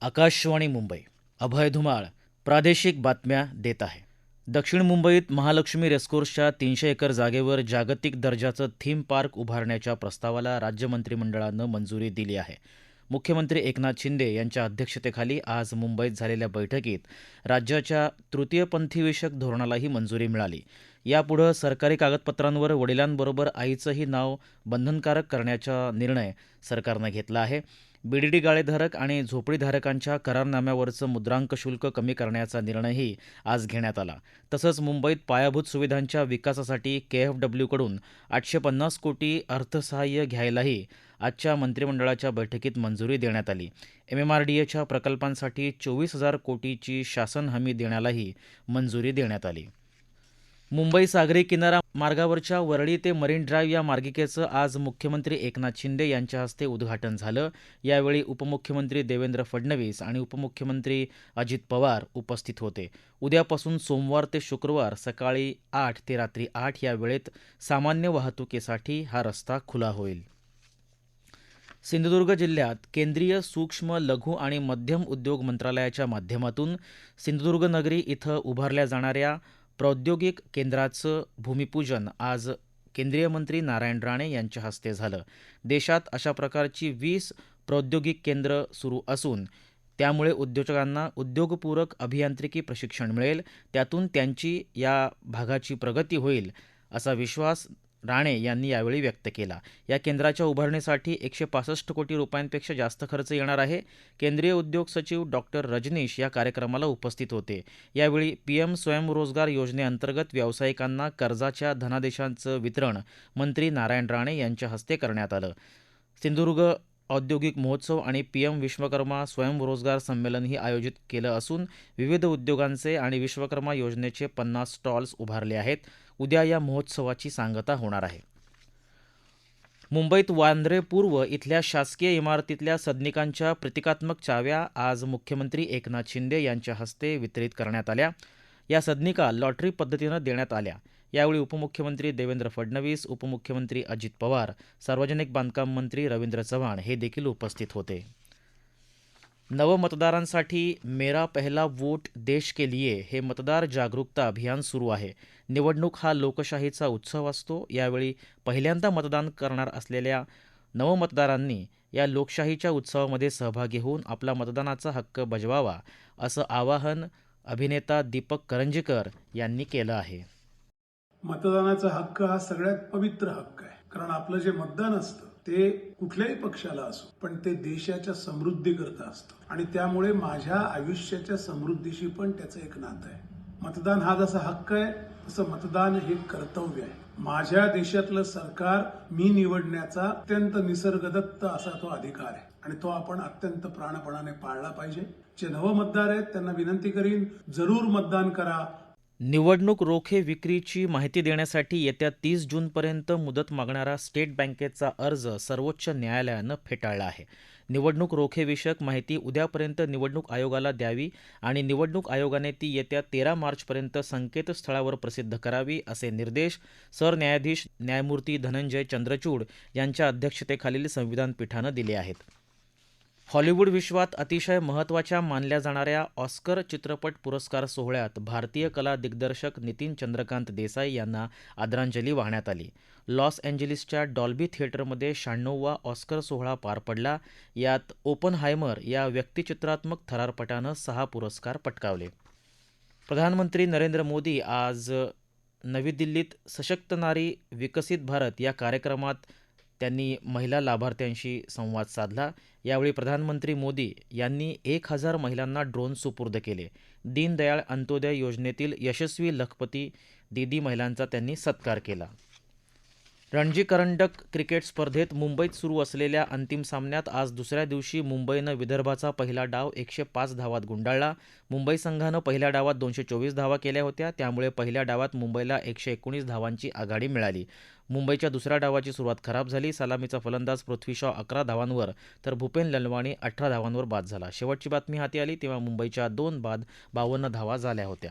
आकाशवाणी मुंबई. अभय धुमाळ प्रादेशिक बातम्या देत आहे. दक्षिण मुंबईत महालक्ष्मी रेस्कोर्सच्या तीनशे एकर जागेवर जागतिक दर्जाचं थीम पार्क उभारण्याच्या प्रस्तावाला राज्य मंत्रिमंडळानं मंजुरी दिली आहे. मुख्यमंत्री एकनाथ शिंदे यांच्या अध्यक्षतेखाली आज मुंबईत झालेल्या बैठकीत राज्याच्या तृतीयपंथीविषयक धोरणालाही मंजुरी मिळाली. यापुढं सरकारी कागदपत्रांवर वडिलांबरोबर आईचंही नाव बंधनकारक करण्याचा निर्णय सरकारनं घेतला आहे. बीडीडी गाळेधारक आणि झोपडीधारकांच्या करारनाम्यावरचं मुद्रांक शुल्क कमी करण्याचा निर्णयही आज घेण्यात आला. तसंच मुंबईत पायाभूत सुविधांच्या विकासासाठी केएफडब्ल्यूकडून आठशे पन्नास कोटी अर्थसहाय्य घ्यायलाही आजच्या मंत्रिमंडळाच्या बैठकीत मंजुरी देण्यात आली. एमएमआरडीएच्या प्रकल्पांसाठी चोवीस हजार कोटीची शासन हमी देण्यालाही मंजुरी देण्यात आली. मुंबई सागरी किनारा मार्गावरच्या वरळी ते मरीन ड्राईव्ह या मार्गिकेचं आज मुख्यमंत्री एकनाथ शिंदे यांच्या हस्ते उद्घाटन झालं. यावेळी उपमुख्यमंत्री देवेंद्र फडणवीस आणि उपमुख्यमंत्री अजित पवार उपस्थित होते. उद्यापासून सोमवार ते शुक्रवार सकाळी आठ ते रात्री आठ या वेळेत सामान्य वाहतुकीसाठी हा रस्ता खुला होईल. सिंधुदुर्ग जिल्ह्यात केंद्रीय सूक्ष्म लघु आणि मध्यम उद्योग मंत्रालयाच्या माध्यमातून सिंधुदुर्ग नगरी इथं उभारल्या जाणाऱ्या प्रौद्योगिक केंद्राचं भूमिपूजन आज केंद्रीय मंत्री नारायण राणे यांच्या हस्ते झालं. देशात अशा प्रकारची वीस प्रौद्योगिक केंद्र सुरू असून त्यामुळे उद्योजकांना उद्योगपूरक अभियांत्रिकी प्रशिक्षण मिळेल त्यातून त्यांची या भागाची प्रगती होईल असा विश्वास राणे यांनी यावेळी व्यक्त केला. या केंद्राच्या उभारणीसाठी एकशे पासष्ट कोटी रुपयांपेक्षा जास्त खर्च येणार आहे. केंद्रीय उद्योग सचिव डॉक्टर रजनीश या कार्यक्रमाला उपस्थित होते. यावेळी पीएम स्वयंरोजगार योजनेअंतर्गत व्यावसायिकांना कर्जाच्या धनादेशांचं वितरण मंत्री नारायण राणे यांच्या हस्ते करण्यात आलं. सिंधुदुर्ग औद्योगिक महोत्सव आणि पीएम विश्वकर्मा स्वयंरोजगार संमेलनही आयोजित केलं असून विविध उद्योगांचे आणि विश्वकर्मा योजनेचे पन्नास स्टॉल्स उभारले आहेत. उद्या या महोत्सवाची सांगता होणार आहे. मुंबईत वांद्रे पूर्व इथल्या शासकीय इमारतीतल्या सदनिकांच्या प्रतिकात्मक चाव्या आज मुख्यमंत्री एकनाथ शिंदे यांच्या हस्ते वितरित करण्यात आल्या. या सदनिका लॉटरी पद्धतीनं देण्यात आल्या. यावेळी उपमुख्यमंत्री देवेंद्र फडणवीस उपमुख्यमंत्री अजित पवार सार्वजनिक बांधकाम मंत्री रवींद्र चव्हाण हे देखील उपस्थित होते. नवमतदारांसाठी मेरा पहिला वोट देश के लिए हे मतदार जागरूकता अभियान सुरू आहे. निवडणूक हा लोकशाहीचा उत्सव असतो. यावेळी पहिल्यांदा मतदान करणार असलेल्या नवमतदारांनी या लोकशाहीच्या उत्सवामध्ये सहभागी होऊन आपला मतदानाचा हक्क बजवावा असं आवाहन अभिनेता दीपक करंजीकर यांनी केलं आहे. मतदानाचा हक्क हा सगळ्यात पवित्र हक्क आहे. कारण आपलं जे मतदान असतं ते कुठल्याही पक्षाला असो पण ते देशाच्या समृद्धीकरता असतं. आणि त्यामुळे माझ्या आयुष्याच्या समृद्धीशी पण त्याचं एक नातं आहे. मतदान हा जसा हक्क आहे तसं मतदान हे कर्तव्य आहे. माझ्या देशातलं सरकार मी निवडण्याचा अत्यंत निसर्गदत्त असा तो अधिकार आहे. आणि तो आपण अत्यंत प्राणपणाने पाळला पाहिजे. जे नवमतदार आहेत त्यांना विनंती करीन जरूर मतदान करा. निवडणूक रोखे विक्रीची माहिती देण्यासाठी येत्या तीस जूनपर्यंत मुदत मागणारा स्टेट बँकेचा अर्ज सर्वोच्च न्यायालयानं फेटाळला आहे. निवडणूक रोखेविषयक माहिती उद्यापर्यंत निवडणूक आयोगाला द्यावी आणि निवडणूक आयोगाने ती येत्या तेरा मार्चपर्यंत संकेतस्थळावर प्रसिद्ध करावी असे निर्देश सरन्यायाधीश न्यायमूर्ती धनंजय चंद्रचूड यांच्या अध्यक्षतेखालील संविधान पीठानं दिले आहेत. हॉलिवूड विश्वात अतिशय महत्त्वाच्या मानल्या जाणाऱ्या ऑस्कर चित्रपट पुरस्कार सोहळ्यात भारतीय कला दिग्दर्शक नितीन चंद्रकांत देसाई यांना आदरांजली वाहण्यात आली. लॉस एंजलिसच्या डॉल्बी थिएटरमध्ये शहाण्णववा ऑस्कर सोहळा पार पडला. यात ओपन हायमर या व्यक्तिचित्रात्मक थरारपटानं सहा पुरस्कार पटकावले. प्रधानमंत्री नरेंद्र मोदी आज नवी दिल्लीत सशक्त नारी विकसित भारत या कार्यक्रमात त्यांनी महिला लाभार्थ्यांशी संवाद साधला. यावेळी प्रधानमंत्री मोदी यांनी एक हजार महिलांना ड्रोन सुपूर्द केले. दीनदयाळ अंत्योदय योजनेतील यशस्वी लखपती दीदी महिलांचा त्यांनी सत्कार केला. रणजी करंडक क्रिकेट स्पर्धेत मुंबईत सुरू असलेल्या अंतिम सामन्यात आज दुसऱ्या दिवशी मुंबईनं विदर्भाचा पहिला डाव एकशे पाच धावात गुंडाळला. मुंबई संघानं पहिल्या डावात दोनशे चोवीस धावा केल्या होत्या. त्यामुळे पहिल्या डावात मुंबईला एकशे एकोणीस धावांची आघाडी मिळाली. मुंबईच्या दुसऱ्या डावाची सुरुवात खराब झाली. सलामीचा फलंदाज पृथ्वी शॉ अकरा धावांवर तर भूपेन ललवाणी अठरा धावांवर बाद झाला. शेवटची बातमी हाती आली तेव्हा मुंबईच्या दोन बाद बावन्न धावा झाल्या होत्या.